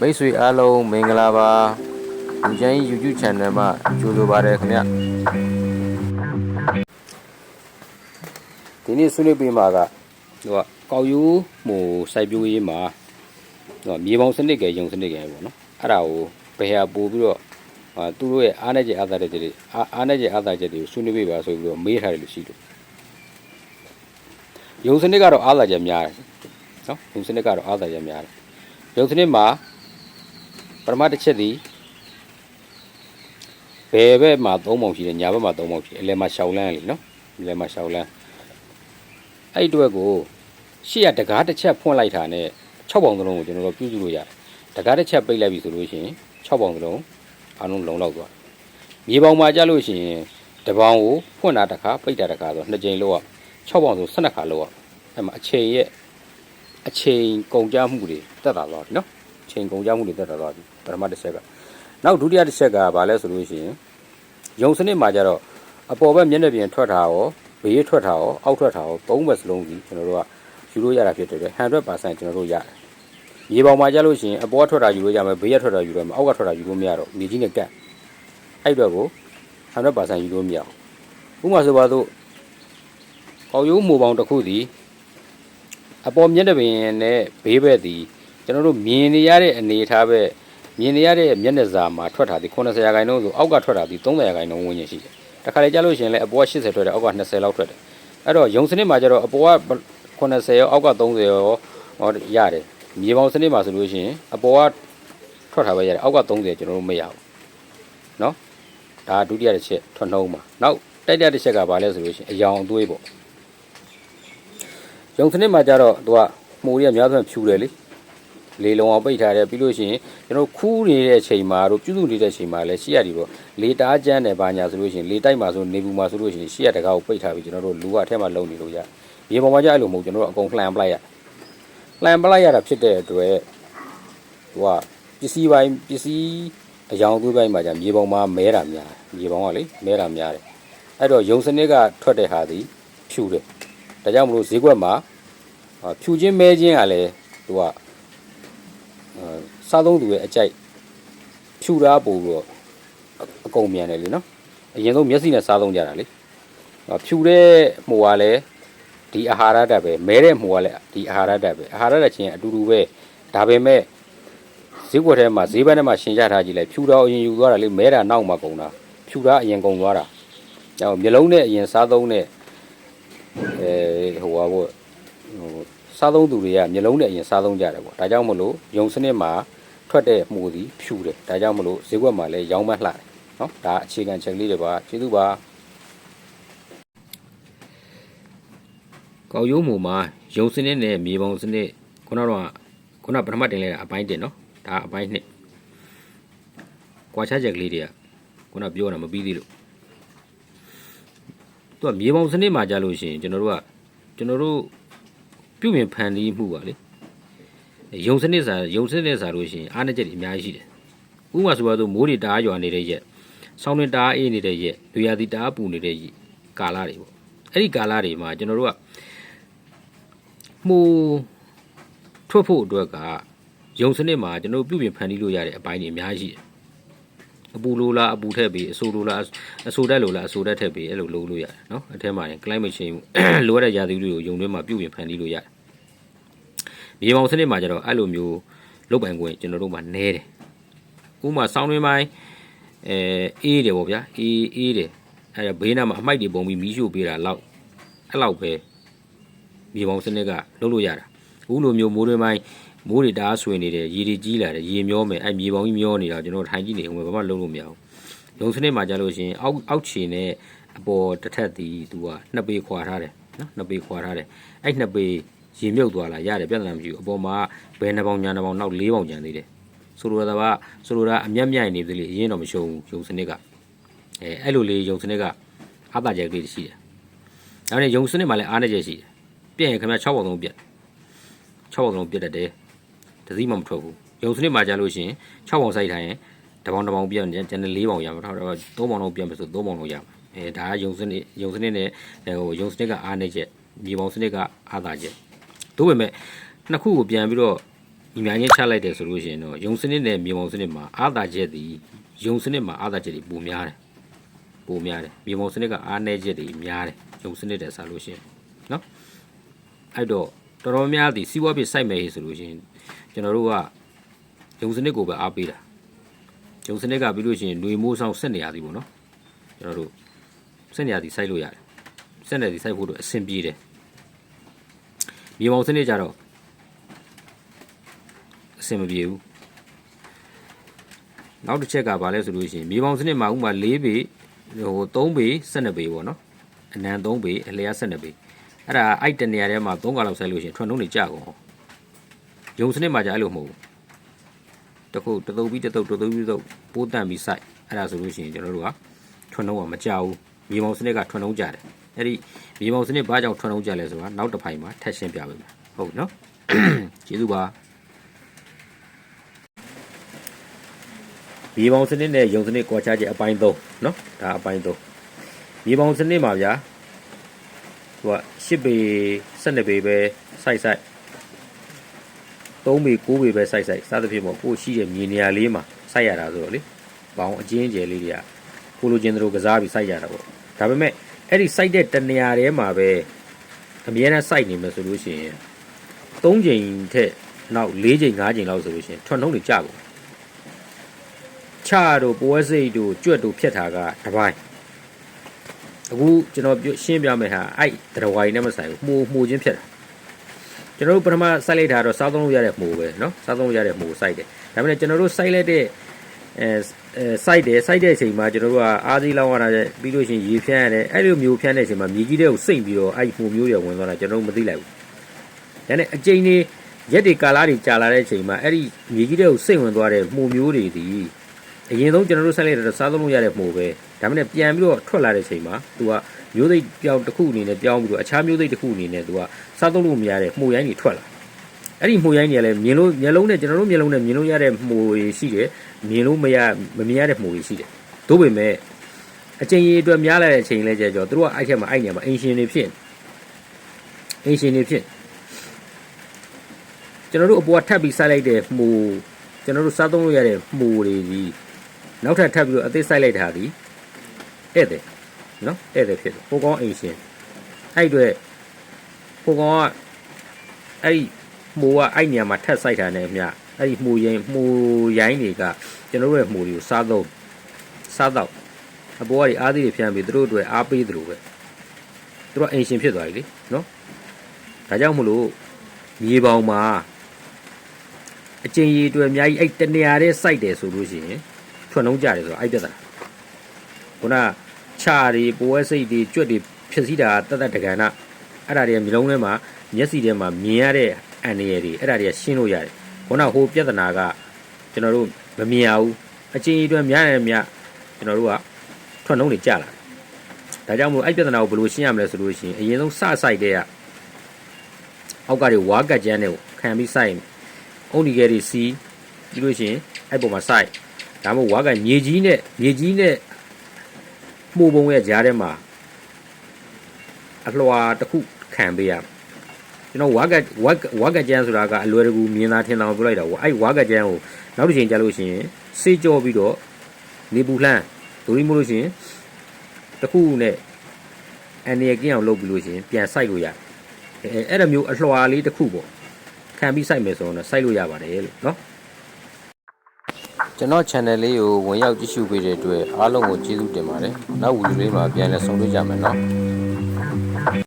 မိတ်ဆွေအားလုံးမင်္ဂလာပါလူချမ်းကြီး YouTube channel မှာကြိုဆိုပါရခင်ဗျဒီနေ့ဆွေးနွေးပေးမှာကဟိုကကောက်ယူဟိုစိုက်ပျိုးရေးမှာဟိုကမြေပေါင်းစနစ်ကယုံစနစ်ကပေါ့နော်အဲ့ဒါကိုဘယ်ဟာပို့ပြီးတော့ဟာသူတို့ရဲ့အားနဲ့ချက်အားသာတဲ့ချက်တွေအားအားနဲ့ချက်အားသာချက်တွေကိုဆွေးနွေးပေးပါဆိုပြီးတော့မေးထားတယ်လို့ရှိတယ်ယုံစနစ်ကတော့အားသာချက်များတယ်နော်ယုံစနစ်ကတော့အားသာချက်များတယ် ယုံစနစ်မှာပထမတစ်ချက်ဒီဘယ်ဘက်မှာသုံးပုံရှိတယ်ညာဘက်မှာသုံးပုံရှိတယ်အလယ်မှာရှောင်းလန်းလေနော်အလယ်မှာရှောင်းလန်းအဲ့ဒီအတွက်ကိုရှေ့ကတကားတစ်ချက်ဖွင့်လိုက်တာနဲ့6ပုံသလုံးကိုကျွန်တော်တို့ပြုစုလို့ရတယ်တကားတစ်ချက်ပိတ်လိုက်ပြီဆိုလို့ရှိရင်6ပုံသလုံးအားလုံးလုံလောက်သွားမြေပုံမှာကြလို့ရှိရင်တပေါင်းကိုဖွင့်တာတစ်ခါပိတ်တာတစ်ခါဆိုနှစ်ကြိမ်လောက်ရ6ပုံဆို12ခါလောက်ရအဲ့မှာအချိန်ရဲ့ အချိန်ကုန်ကြမှုတွေတက်တာသွားပြီနော်ချိန်ကုန်ကြမှုတွေတက်တာသွားပြီပထမတစ်ချက်ကနောက်ဒုတိယတစ်ချက်ကဘာလဲဆိုလို့ရှိရင်ယုံစနစ်မှာကြတော့အပေါ်ဘက်မျက်နှာပြင်ထွက်တာရောဘေးထွက်တာရောအောက်ထွက်တာရောသုံးဘက်စလုံးကြီးကျွန်တော်တို့ကယူလို့ရတာဖြစ်တဲ့အတွက်100%ကျွန်တော်တို့ရတယ်မြေပေါ်မှာကြလို့ရှိရင်အပေါ်ကထွက်တာယူလို့ရမယ်ဘေးကထွက်တာယူလို့မအောက်ကထွက်တာယူလို့မရတော့မြေကြီးနဲ့ကတ်အဲ့အတွက်ကို100%ယူလို့မရဘူးဥပမာဆိုပါတော့ကောက်ရိုးမိုပေါင်းတစ်ခုစီ အပေါ်မျက်နှာပြင်နဲ့ဘေးဘက်ဒီကျွန်တော်တို့မြင်နေရတဲ့အနေအထားပဲမြင်နေရတဲ့မျက်နှာစာမှာထွက်တာဒီ90ရာခိုင်နှုန်းဆိုအောက်ကထွက်တာဒီ30ရာခိုင်နှုန်းဝန်းကျင်ရှိတယ်။တခါလေကြားလို့ရှိရင်လည်းအပေါ်က80ထွက်တယ်အောက်က20လောက်ထွက်တယ်။အဲ့တော့ယုံစနစ်မှာကျတော့အပေါ်က90ရောအောက်က30ရောဟောရတယ်။မြေပေါင်းစနစ်မှာဆိုလို့ရှိရင်အပေါ်ကထွက်တာပဲရတယ်အောက်က30ကျွန်တော်တို့မရဘူး။နော်။ဒါဒုတိယတစ်ချက်ထွက်နှုံးမှာ။နောက်တိုက်တဲ့တစ်ချက်ကဘာလဲဆိုလို့ရှိရင်အယောင်အသွေးပေါ့။ ယုံစနစ်မှာကျတော့သူကမှုတွေကများစွာဖြူတယ်လေ။လေလုံအောင်ပိတ်ထားတယ်ပြီးလို့ရှိရင်ကျွန်တော်ခူးနေတဲ့အချိန်မှာတို့ပြုစုနေတဲ့အချိန်မှာလည်းရှေ့ရဒီတော့လေတားကျန်းတယ်ဘာညာဆိုလို့ရှိရင်လေတိုက်မှာဆိုနေဘူးမှာဆိုလို့ရှိရင်ရှေ့ရတကားကိုပိတ်ထားပြီးကျွန်တော်တို့လူကအထက်မှာလုံနေလို့ရရေပေါ်မှာကြအဲ့လိုမဟုတ်ကျွန်တော်တို့အကုန်လှန်ပလိုက်ရလှန်ပလိုက်ရတာဖြစ်တဲ့အတွက်ဟိုကပစ္စည်းပိုင်းပစ္စည်းအယောင်သွေးပိုင်းမှာじゃမြေပေါ်မှာမဲတာများမြေပေါ်ကလေမဲတာများတယ်အဲ့တော့ယုံစနစ်ကထွက်တဲ့ဟာဒီဖြူတယ် ဒါကြောင့်မလို့ဈေးကွက်မှာဖြူချင်းမဲချင်းကလည်းသူကအဲစားသုံးသူရဲ့အကြိုက်ဖြူတာပို့ပြီးတော့အကုန်မြန်တယ်လေနော်အရင်ဆုံးမျက်စိနဲ့စားသုံးကြတာလေဟောဖြူတဲ့မှုကလည်းဒီအာဟာရဓာတ်ပဲမဲတဲ့မှုကလည်းဒီအာဟာရဓာတ်ပဲအာဟာရဓာတ်ချင်းအတူတူပဲဒါပေမဲ့ဈေးကွက်ထဲမှာဈေးဘက်ထဲမှာရှင်းကြထားကြည့်လိုက်ဖြူတာအရင်ယူသွားတာလေမဲတာနောက်မှကုန်တာဖြူတာအရင်ကုန်သွားတာဟောမျိုးလုံးနဲ့အရင်စားသုံးတဲ့အဲ ဟိုပါဘောဟိုစားသုံးသူတွေကမျိုးလုံးနဲ့အရင်စားသုံးကြတယ်ပေါ့ဒါကြောင့်မလို့ယုံစနစ်မှာထွက်တဲ့မှုသည်ဖြူတယ်ဒါကြောင့်မလို့ဈေးကွက်မှာလည်းရောင်းမလှတယ်နော်ဒါအခြေခံချက်လေးတွေပါကျေးဇူးပါကောက်ရိုးမှုမှာယုံစနစ်နဲ့မြေပုံစနစ်ခုနတော့ခုနပထမတင်လိုက်တာအပိုင်းတင်နော်ဒါအပိုင်းနှစ်ကွာခြားချက်ကလေးတွေကခုနပြောတာမပြီးသေးလို့သူကမြေပုံစနစ်မှာကြာလို့ရှိရင်ကျွန်တော်တို့က ကျွန်တော်တို့ပြုပြင်ဖန်တီးမှုပါလေယုံစနစ်စာယုံစနစ်စာလို့ရှိရင်အားနည်းချက်တွေအများကြီးရှိတယ်ဥပမာဆိုပါတော့မိုးတွေတအားရွာနေတဲ့ရက်ဆောင်းတွင်တအားအေးနေတဲ့ရက်လူရသည်တအားပူနေတဲ့ရက်ကာလတွေပေါ့အဲ့ဒီကာလတွေမှာကျွန်တော်တို့ကမှုထွက်ဖို့အတွက်ကယုံစနစ်မှာကျွန်တော်တို့ပြုပြင်ဖန်တီးလို့ရတဲ့အပိုင်းတွေအများကြီးရှိတယ် အပူလိုလားအပူထက်ပြီးအဆိုလိုလားအဆိုတက်လိုလားအဆိုတက်ထက်ပြီးအဲ့လိုလုပ်လို့ရတယ်နော်အထက်မှာရင် climate change လိုရတဲ့ရာသီဥတုကိုယုံတွင်းမှာပြုပြင်ဖန်တီးလို့ရတယ်မြေပေါင်စနစ်မှာကျတော့အဲ့လိုမျိုးလုပ်ပိုင်ခွင့်ကျွန်တော်တို့မှာနည်းတယ်ဥပမာဆောင်းတွင်းပိုင်းအဲအေးတယ်ပေါ့ဗျာအေးအေးတယ်အဲ့ဒါဘေးနားမှာအမိုက်တွေပုံပြီးမီးရှို့ပေးတာလောက်အဲ့လောက်ပဲမြေပေါင်စနစ်ကလုပ်လို့ရတာအခုလိုမျိုးမိုးတွင်းပိုင်း မိုးတွေတအားဆွေနေတယ်ရေတွေကြီးလာတယ်ရေမျောမယ်အဲ့မြေပေါင်ကြီးမျောနေတာကျွန်တော်ထိုင်ကြည့်နေဦးမယ်ဘာမှလုပ်လို့မရဘူးလုံစနစ်မှာကြာလို့ရှိရင်အောက်အောက်ခြေနဲ့အပေါ်တစ်ထက်ဒီသူကနှစ်ပေခွာထားတယ်နော်နှစ်ပေခွာထားတယ်အဲ့နှစ်ပေရေမြုပ်သွားလာရတယ်ပြဿနာမရှိဘူးအပေါ်မှာဘယ်နှပေါင်ညာနှပေါင်နောက်၄ပေါင်ကျန်သေးတယ်ဆိုလိုတာကဆိုလိုတာအမျက်မြိုင်နေသေးလေအရင်တော့မရှုံဘူးယုံစနစ်ကအဲအဲ့လိုလေးယုံစနစ်ကအားပါကြက်ကလေးရှိတယ်ဒါနဲ့ယုံစနစ်မှာလည်းအားနေချက်ရှိတယ်ပြည့်ရင်ခင်ဗျာ6ပေါင်သုံးပြက်6ပေါင်သုံးပြက်တတ်တယ် တစည်းမှမထွက်ဘူးယုံစနစ်မှာကြာလို့ရှိရင်6ပေါင်စိုက်ထားရင်တစ်ပေါင်တစ်ပေါင်ပြက်ကျန်တဲ့4ပေါင်ရမှာတော့3ပေါင်လုံးပြက်မယ်ဆို3ပေါင်လုံးရမှာအဲဒါကယုံစနစ်ယုံစနစ်နဲ့ဟိုယုံစနစ်ကအားနေချက်မြေပေါင်စနစ်ကအားသာချက်တို့ပေမဲ့နှစ်ခုကိုပြန်ပြီးတော့ညီမချင်းချလိုက်တယ်ဆိုလို့ရှိရင်တော့ယုံစနစ်နဲ့မြေပုံစနစ်မှာအာသာချက်ဒီယုံစနစ်မှာအာသာချက်တွေပိုများတယ်ပိုများတယ်မြေပုံစနစ်ကအားနည်းချက်တွေများတယ်ယုံစနစ်တဲ့ဆာလို့ရှိရင်နော်အဲ့တော့ တော်တော်များသည်စီးပွားဖြစ်စိုက်မယ်ဆိုလို့ရှိရင်ကျွန်တော်တို့ကယုံစနစ်ကိုပဲအားပေးတာယုံစနစ်ကပြီးလို့ရှိရင်ຫນွေမိုးဆောင်ဆက်နေရသည်ပေါ့နော်ကျွန်တော်တို့ဆက်နေရသည်စိုက်လို့ရတယ်ဆက်နေသည်စိုက်ဖို့တော့အဆင်ပြေတယ်မြေပုံစနစ်ကြတော့အဆင်မပြေဘူးနောက်တစ်ချက်ကဘာလဲဆိုလို့ရှိရင်မြေပေါင်စနစ်မှာဥမာ၄ပေဟို3ပေ12ပေပေါ့နော်အနံ3ပေအလျား12ပေ အဲ့ဒါအဲ့တနေရာထဲမှာ3កောင်လောက်ဆက်လို့ရှိရင်ထွန်းနှုံးနေကြကုန်ယုံစနစ်မှာじゃအဲ့လိုမဟုတ်ဘူးတခုတသုတ်ပြီးတသုတ်တသုတ်ပြီးတသုတ်ပိုးတန်ပြီးစိုက်အဲ့ဒါဆိုလို့ရှိရင်ကျွန်တော်တို့ကထွန်းနှုံးကမကြဘူးမြေပေါင်စနစ်ကထွန်းနှုံးကြတယ်အဲ့ဒီမြေပေါင်စနစ်ဘာကြောင့်ထွန်းနှုံးကြလဲဆိုတာနောက်တစ်ဖိုင်မှာထပ်ရှင်းပြပေးမယ်ဟုတ်နော် ကျေးဇူးပါ မြေပေါင်စနစ်နဲ့ယုံစနစ်ကွာခြားချက်အပိုင်း3เนาะဒါအပိုင်း3မြေပေါင်စနစ်မှာဗျာဟို က10ပေ12ပေပဲစိုက်စိုက်3ပေ9ပေပဲစိုက်စိုက်စသဖြင့်ပေါ့ကိုရှိတဲ့မြေနေရာလေးမှာစိုက်ရတာဆိုတော့လေဘောင်အကျဉ်းကျယ်လေးတွေကကိုလိုချင်တို့ကစားပြီးစိုက်ရတာပေါ့ဒါပေမဲ့အဲ့ဒီစိုက်တဲ့တနေရာထဲမှာပဲအမြဲတမ်းစိုက်နေမယ်ဆိုလို့ရှိရင်3ချိန်ထက်နောက်4ချိန်5ချိန်လောက်ဆိုလို့ရှိရင်ထွန်းနှုံးတွေကြကုန်ချတို့ပွဲစိတ်တို့ကြွက်တို့ဖြတ်တာကတစ်ပိုင်း အခုကျွန်တော်ပြရှင်းပြမယ်ဟာအဲ့တရဝိုင်းနဲ့မဆိုင်ဘူးမှုမှုချင်းဖြတ်တာကျွန်တော်တို့ပထမစိုက်လိုက်တာတော့စားသုံးလို့ရတဲ့မှုပဲเนาะစားသုံးလို့ရတဲ့မှုစိုက်တယ်ဒါပေမဲ့ကျွန်တော်တို့စိုက်လိုက်တဲ့အဲအဲစိုက်တယ်စိုက်တဲ့အချိန်မှာကျွန်တော်တို့ကအားသီးလောင်းရတာပြီးလို့ရှိရင်ရေဖြန်းရတယ်အဲ့လိုမျိုးဖြန်းတဲ့အချိန်မှာမြေကြီးတွေကိုစိတ်ပြီးတော့အဲ့မှုမျိုးတွေဝင်သွားတာကျွန်တော်တို့မသိလိုက်ဘူးဒါနဲ့အချိန်ကြီးရက်တွေကာလာတွေကြာလာတဲ့အချိန်မှာအဲ့ဒီမြေကြီးတွေကိုစိတ်ဝင်သွားတဲ့မှုမျိုးတွေဒီ အရင်ဆုံးကျွန်တော်တို့ဆက်လိုက်တော့စားသုံးလို့ရတဲ့မှုပဲ ဒါမှမဟုတ်ပြန်ပြီးတော့ထွက်လာတဲ့ချိန်မှာသူကမျိုးသိပ်ပြောင်းတစ်ခုအနေနဲ့ပြောင်းပြီးတော့အခြားမျိုးသိပ်တစ်ခုအနေနဲ့သူကစားသုံးလို့မရတဲ့မှုရိုင်းတွေထွက်လာအဲ့ဒီမှုရိုင်းတွေကလည်းမြင်လို့မျက်လုံးနဲ့ကျွန်တော်တို့မျက်လုံးနဲ့မြင်လို့ရတဲ့မှုတွေရှိတယ်မြင်လို့မရမမြင်ရတဲ့မှုတွေရှိတယ်သို့ပေမဲ့အချိန်ကြီးအတွက်များလာတဲ့အချိန်လဲကြကြောသူတို့ကအဲ့ထက်မှာအဲ့နေရာမှာအင်ရှင်တွေဖြစ်အင်ရှင်တွေဖြစ်ကျွန်တော်တို့အပေါ်ကထပ်ပြီးစိုက်လိုက်တဲ့မှုကျွန်တော်တို့စားသုံးလို့ရတဲ့မှုတွေဒီနောက်ထပ်ထပ်ပြီးတော့အသေးဆိုင်လိုက်တာဒီ ဧည့်သည်နော်ဧည့်သည်ဖြစ်တယ်ဟိုကောင်အိမ်ရှင်အဲ့အတွေ့ဟိုကောင်ကအဲ့ဒီမိုးကအဲ့နေရာမှာထပ်ဆိုင်တာနဲ့အမျှအဲ့ဒီမှုရင်မှုရိုင်းတွေကကျွန်တော်တို့ရဲ့မှုတွေကိုစားသုံးစားတော့အပေါ်ကနေအားသေးတွေဖြန်းပြီးသူတို့အတွက်အားပေးသလိုပဲသူတို့အိမ်ရှင်ဖြစ်သွားပြီလေနော်ဒါကြောင့်မလို့မြေပေါင်မှာအကျဉ်းရီတွေအများကြီးအဲ့တနေရာတဲ့စိုက်တယ်ဆိုလို့ရှိရင်ထွန်းနှုံးကြတယ်ဆိုတော့အဲ့ပြဿနာ ခုနခြာတွေပွဲစိတ်တွေကြွက်တွေဖြစ်စည်းတာတတ်တတ်တကန်နာအဲ့ဒါတွေကမျိုးလုံးထဲမှာမျက်စိထဲမှာမြင်ရတဲ့အန်ရည်တွေအဲ့ဒါတွေကရှင်းလို့ရတယ်ခုနဟိုပြဿနာကကျွန်တော်တို့မမြင်ရဘူးအချင်းကြီးတွေများတယ်များကျွန်တော်တို့ကထွန်းနှုံးတွေကြလာတယ်ဒါကြောင့်မို့အဲ့ပြဿနာကိုဘယ်လိုရှင်းရမလဲဆိုလို့ရှိရင်အရင်ဆုံးစဆိုင်တဲ့ကအောက်ကတွေဝါကတ်ကျန်းတွေကိုခံပြီးစိုက်အုံဒီကဲတွေစီးပြီးလို့ရှိရင်အဲ့ပုံမှာစိုက်ဒါမှမဟုတ်ဝါကမြေကြီးနဲ့မြေကြီးနဲ့ မှုပုံရဲ့ကြားထဲမှာအလွှာတစ်ခုခံပေးရကျွန်တော်ဝါကဝါဝါကကျန်းဆိုတာကအလွယ်တကူမြင်သာထင်သာပြောလိုက်တာပေါ့အဲ့ဝါကကျန်းကိုနောက်တစ်ချိန်ကြာလို့ရှိရင်စေးကြောပြီးတော့နေပူလှမ်းဒိုရီမို့လို့ရှိရင်တစ်ခုနဲ့အန်ရကင်းအောင်လုပ်ပြီးလို့ရှိရင်ပြန်စိုက်လို့ရတယ်အဲအဲ့လိုမျိုးအလွှာလေးတစ်ခုပေါ့ခံပြီးစိုက်မယ်ဆိုတော့စိုက်လို့ရပါတယ်လို့နော် ကျွန်တော် channel လေးကိုဝင်ရောက်ကြည့်ရှုပေးတဲ့အတွက်အားလုံးကိုကျေးဇူးတင်ပါတယ်။နောက်ဗီဒီယိုလေးမှာပြန်လည်ဆုံတွေ့ကြမယ်နော်။